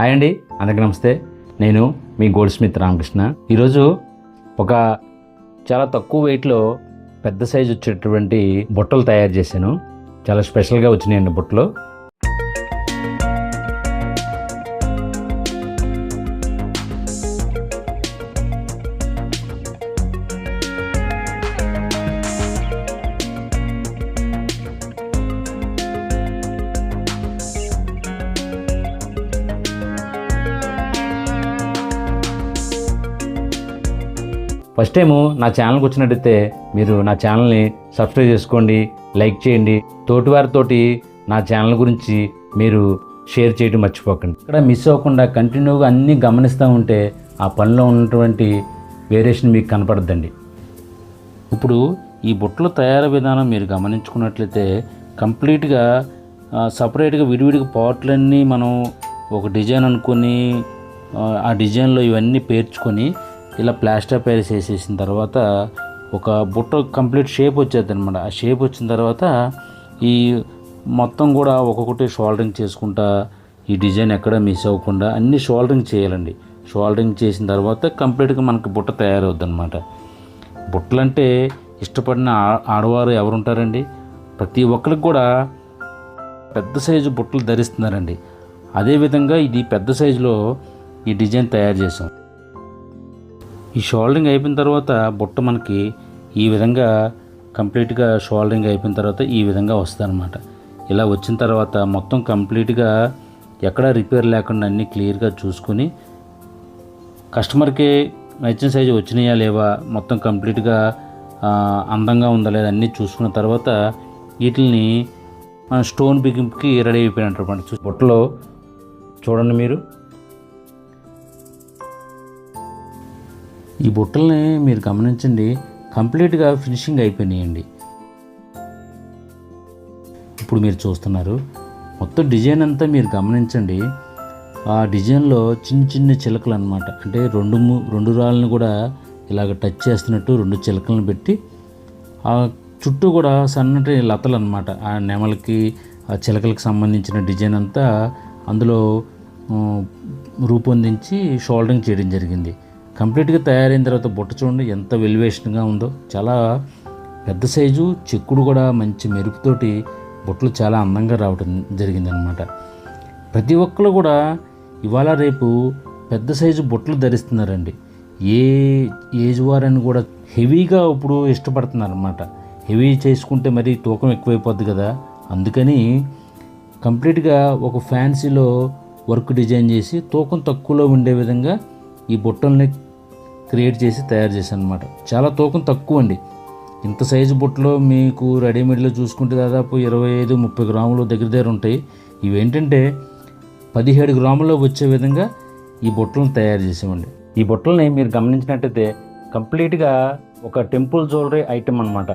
Hi అండి అందరికీ నమస్తే. నేను మీ గోల్డ్ స్మిత్ రామకృష్ణ. ఈరోజు ఒక చాలా తక్కువ వెయిట్లో పెద్ద సైజు వచ్చేటటువంటి బుట్టలు తయారు చేశాను. చాలా స్పెషల్గా వచ్చినాయండి బుట్టలు. ఫస్ట్ టైము నా ఛానల్కి వచ్చినట్టయితే మీరు నా ఛానల్ని సబ్స్క్రైబ్ చేసుకోండి లైక్ చేయండి. తోటివారితోటి నా ఛానల్ గురించి మీరు షేర్ చేయడం మర్చిపోకండి. ఇక్కడ మిస్ అవ్వకుండా కంటిన్యూగా అన్నీ గమనిస్తూ ఉంటే ఆ పనిలో ఉన్నటువంటి వేరియేషన్ మీకు కనపడద్దండి. ఇప్పుడు ఈ బుట్టల తయారీ విధానం మీరు గమనించుకున్నట్లయితే కంప్లీట్గా సపరేట్గా విడివిడిగా పార్ట్లన్నీ మనం ఒక డిజైన్ అనుకొని ఆ, ఆ డిజైన్లో ఇవన్నీ పేర్చుకొని ఇలా ప్లాస్టర్ ప్యారిస్ వేసేసిన తర్వాత ఒక బుట్ట కంప్లీట్ షేప్ వచ్చేది అనమాట ఆ షేప్ వచ్చిన తర్వాత ఈ మొత్తం కూడా ఒక్కొక్కటి షోల్డరింగ్ చేసుకుంటా ఈ డిజైన్ ఎక్కడ మిస్ అవ్వకుండా అన్ని షోల్డరింగ్ చేయాలండి. షోల్డరింగ్ చేసిన తర్వాత కంప్లీట్గా మనకి బుట్ట తయారవుద్ది అనమాట బుట్టలంటే ఇష్టపడిన ఆడవారు ఎవరుంటారండి? ప్రతి ఒక్కరికి కూడా పెద్ద సైజు బుట్టలు ధరిస్తున్నారండి. అదేవిధంగా ఇది పెద్ద సైజులో ఈ డిజైన్ తయారు చేసాం ఈ షోల్డరింగ్ అయిపోయిన తర్వాత బుట్ట మనకి ఈ విధంగా కంప్లీట్గా షోల్డరింగ్ అయిపోయిన తర్వాత ఈ విధంగా వస్తుంది ఇలా వచ్చిన తర్వాత మొత్తం కంప్లీట్గా ఎక్కడా రిపేర్ లేకుండా అన్నీ క్లియర్గా చూసుకొని కస్టమర్కి నచ్చిన సైజు వచ్చినాయా లేవా మొత్తం కంప్లీట్గా అందంగా ఉందా లేదా అన్నీ చూసుకున్న తర్వాత వీటిని మన స్టోన్ బిగింపుకి రెడీ అయిపోయినట్టు బుట్టలో చూడండి మీరు. ఈ బుట్టల్ని మీరు గమనించండి కంప్లీట్గా ఫినిషింగ్ అయిపోయినాయండి. ఇప్పుడు మీరు చూస్తున్నారు మొత్తం డిజైన్ అంతా మీరు గమనించండి ఆ డిజైన్లో చిన్న చిన్న చిలకలు అనమాట అంటే రెండు రెండు రాళ్ళని కూడా ఇలాగ టచ్ చేస్తున్నట్టు రెండు చిలకలను పెట్టి ఆ చుట్టూ కూడా సన్నటి లతలు అనమాట ఆ నెమలకి ఆ చిలకలకు సంబంధించిన డిజైన్ అంతా అందులో రూపొందించి షోల్డరింగ్ చేయడం జరిగింది. కంప్లీట్గా తయారైన తర్వాత బుట్ట చూడండి ఎంత వెలివేషన్గా ఉందో. చాలా పెద్ద సైజు చిక్కుడు కూడా మంచి మెరుపుతోటి బుట్టలు చాలా అందంగా రావడం జరిగిందనమాట. ప్రతి ఒక్కరు కూడా ఇవాళ రేపు పెద్ద సైజు బుట్టలు ధరిస్తున్నారండి. ఏ ఏజ్ వారని కూడా హెవీగా ఇప్పుడు ఇష్టపడుతున్నారు అనమాట హెవీ చేసుకుంటే మరి తూకం ఎక్కువైపోద్ది కదా. అందుకని కంప్లీట్గా ఒక ఫ్యాన్సీలో వర్క్ డిజైన్ చేసి తూకం తక్కువలో ఉండే విధంగా ఈ బుట్టల్ని క్రియేట్ చేసి తయారు చేశాను అనమాట చాలా తూకం తక్కువ అండి ఇంత సైజు బుట్టలో మీకు రెడీమేడ్లో చూసుకుంటే దాదాపు ఇరవై ఐదు ముప్పై గ్రాములు దగ్గర దగ్గర ఉంటాయి. ఇవేంటంటే పదిహేడు గ్రాముల్లో వచ్చే విధంగా ఈ బుట్టలను తయారు చేసామండి ఈ బుట్టలని మీరు గమనించినట్టయితే కంప్లీట్గా ఒక టెంపుల్ జ్యువెలరీ ఐటెం అనమాట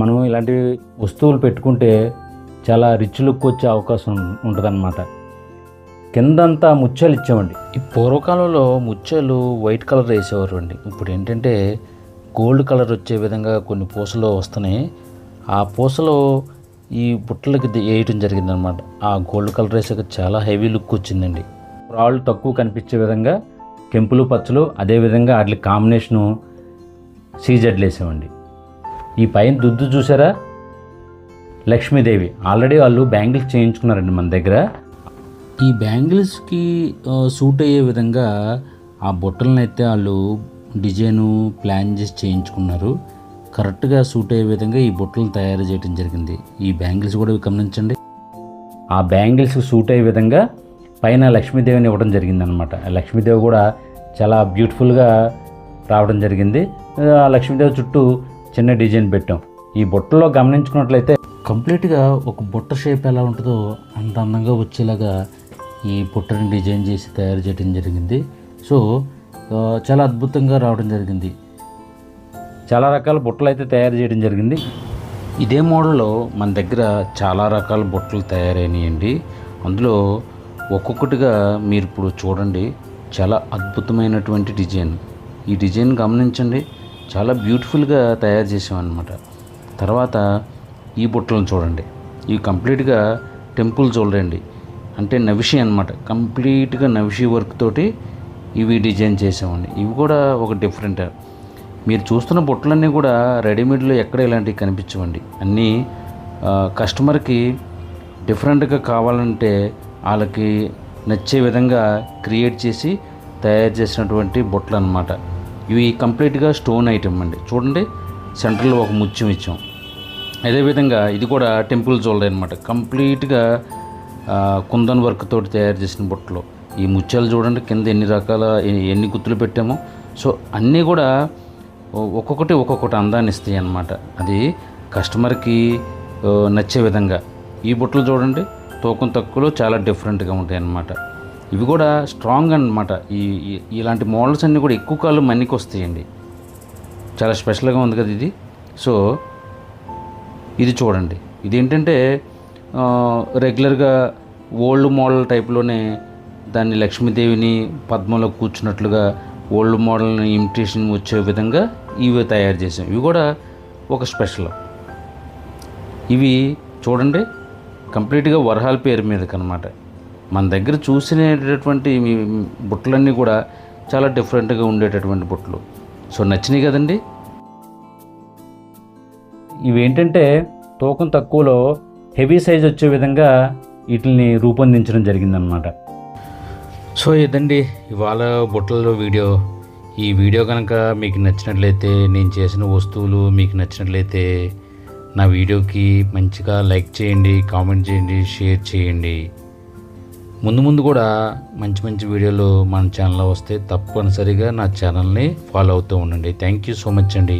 మనం ఇలాంటి వస్తువులు పెట్టుకుంటే చాలా రిచ్ లుక్ వచ్చే అవకాశం ఉంటుందన్నమాట. కిందంతా ముత్యాలు ఇచ్చామండి ఈ పూర్వకాలంలో ముత్యాలు వైట్ కలర్ వేసేవారు అండి. ఇప్పుడు ఏంటంటే గోల్డ్ కలర్ వచ్చే విధంగా కొన్ని పూసలు వస్తున్నాయి. ఆ పూసలో ఈ బుట్టలకి వేయటం జరిగిందనమాట. ఆ గోల్డ్ కలర్ వేసాక చాలా హెవీ లుక్ వచ్చిందండి. రాళ్ళు తక్కువ కనిపించే విధంగా కెంపులు పచ్చలు అదేవిధంగా వాటి కాంబినేషను సీజెడ్లు వేసామండి ఈ పైన దుద్దు చూసారా? లక్ష్మీదేవి. ఆల్రెడీ వాళ్ళు బ్యాంగిల్స్ చేయించుకున్నారండి మన దగ్గర. ఈ బ్యాంగిల్స్కి సూట్ అయ్యే విధంగా ఆ బుట్టలను అయితే వాళ్ళు డిజైను ప్లాన్ చేసి చేయించుకున్నారు. కరెక్ట్గా సూట్ అయ్యే విధంగా ఈ బుట్టలను తయారు చేయడం జరిగింది. ఈ బ్యాంగిల్స్ కూడా గమనించండి. ఆ బ్యాంగిల్స్ సూట్ అయ్యే విధంగా పైన లక్ష్మీదేవిని ఇవ్వడం జరిగిందనమాట. అనమాట లక్ష్మీదేవి కూడా చాలా బ్యూటిఫుల్గా రావడం జరిగింది. ఆ లక్ష్మీదేవి చుట్టూ చిన్న డిజైన్ పెట్టాం. ఈ బుట్టలో గమనించుకున్నట్లయితే కంప్లీట్గా ఒక బుట్ట షేప్ ఎలా ఉంటుందో అంత అందంగా వచ్చేలాగా ఈ బుట్టని డిజైన్ చేసి తయారు చేయడం జరిగింది. సో చాలా అద్భుతంగా రావడం జరిగింది. చాలా రకాల బుట్టలు అయితే తయారు చేయడం జరిగింది. ఇదే మోడల్లో మన దగ్గర చాలా రకాల బుట్టలు తయారైనాయండి. అందులో ఒక్కొక్కటిగా మీరు ఇప్పుడు చూడండి చాలా అద్భుతమైనటువంటి డిజైన్. ఈ డిజైన్ గమనించండి చాలా బ్యూటిఫుల్గా తయారు చేసామన్నమాట తర్వాత ఈ బుట్టలను చూడండి. ఇవి కంప్లీట్గా టెంపుల్ చూడండి అంటే నవిషి అనమాట కంప్లీట్గా నవిషి వర్క్ తోటి ఇవి డిజైన్ చేసామండి ఇవి కూడా ఒక డిఫరెంట్. మీరు చూస్తున్న బుట్టలన్నీ కూడా రెడీమేడ్లో ఎక్కడ ఇలాంటివి కనిపించవండి. అన్నీ కస్టమర్కి డిఫరెంట్గా కావాలంటే వాళ్ళకి నచ్చే విధంగా క్రియేట్ చేసి తయారు చేసినటువంటి బుట్టలు అనమాట ఇవి కంప్లీట్గా స్టోన్ ఐటమ్ అండి. చూడండి సెంటర్లో ఒక ముత్యం ఇచ్చాం. అదేవిధంగా ఇది కూడా టెంపుల్ జ్యువెలరీ అనమాట కంప్లీట్గా కుందన్ వర్క్ తోటి తయారు చేసిన బుట్టలు. ఈ ముత్యాలు చూడండి కింద ఎన్ని రకాల ఎన్ని గుర్తులు పెట్టామో. సో అన్నీ కూడా ఒక్కొక్కటి ఒక్కొక్కటి అందాన్ని ఇస్తాయి అన్నమాట. అది కస్టమర్కి నచ్చే విధంగా. ఈ బుట్టలు చూడండి తూకం తక్కువలో చాలా డిఫరెంట్గా ఉంటాయి అన్నమాట. ఇవి కూడా స్ట్రాంగ్ అనమాట ఈ ఇలాంటి మోడల్స్ అన్నీ కూడా ఎక్కువ కాలం మన్నికి వస్తాయండి చాలా స్పెషల్గా ఉంది కదా ఇది. సో ఇది చూడండి. ఇది ఏంటంటే రెగ్యులర్గా ఓల్డ్ మోడల్ టైప్లోనే దాన్ని లక్ష్మీదేవిని పద్మంలో కూర్చున్నట్లుగా ఓల్డ్ మోడల్ని ఇమిటేషన్ వచ్చే విధంగా ఇవి తయారు చేసాం ఇవి కూడా ఒక స్పెషల్ ఇవి చూడండి కంప్లీట్గా వరహాల పేరు మీదకి అనమాట మన దగ్గర చూసినటువంటి బుట్టలన్నీ కూడా చాలా డిఫరెంట్గా ఉండేటటువంటి బుట్టలు. సో నచ్చినాయి కదండి? ఇవి ఏంటంటే తూకం తక్కువలో హెవీ సైజ్ వచ్చే విధంగా వీటిని రూపొందించడం జరిగిందనమాట సో ఇదండి ఇవాళ బుట్టల వీడియో. ఈ వీడియో కనుక మీకు నచ్చినట్లయితే నేను చేసిన వస్తువులు మీకు నచ్చినట్లయితే నా వీడియోకి మంచిగా లైక్ చేయండి కామెంట్ చేయండి షేర్ చేయండి. ముందు ముందు కూడా మంచి మంచి వీడియోలు మన ఛానల్లో వస్తే తప్పనిసరిగా నా ఛానల్ని ఫాలో అవుతూ ఉండండి. థ్యాంక్ యూ సో మచ్ అండి.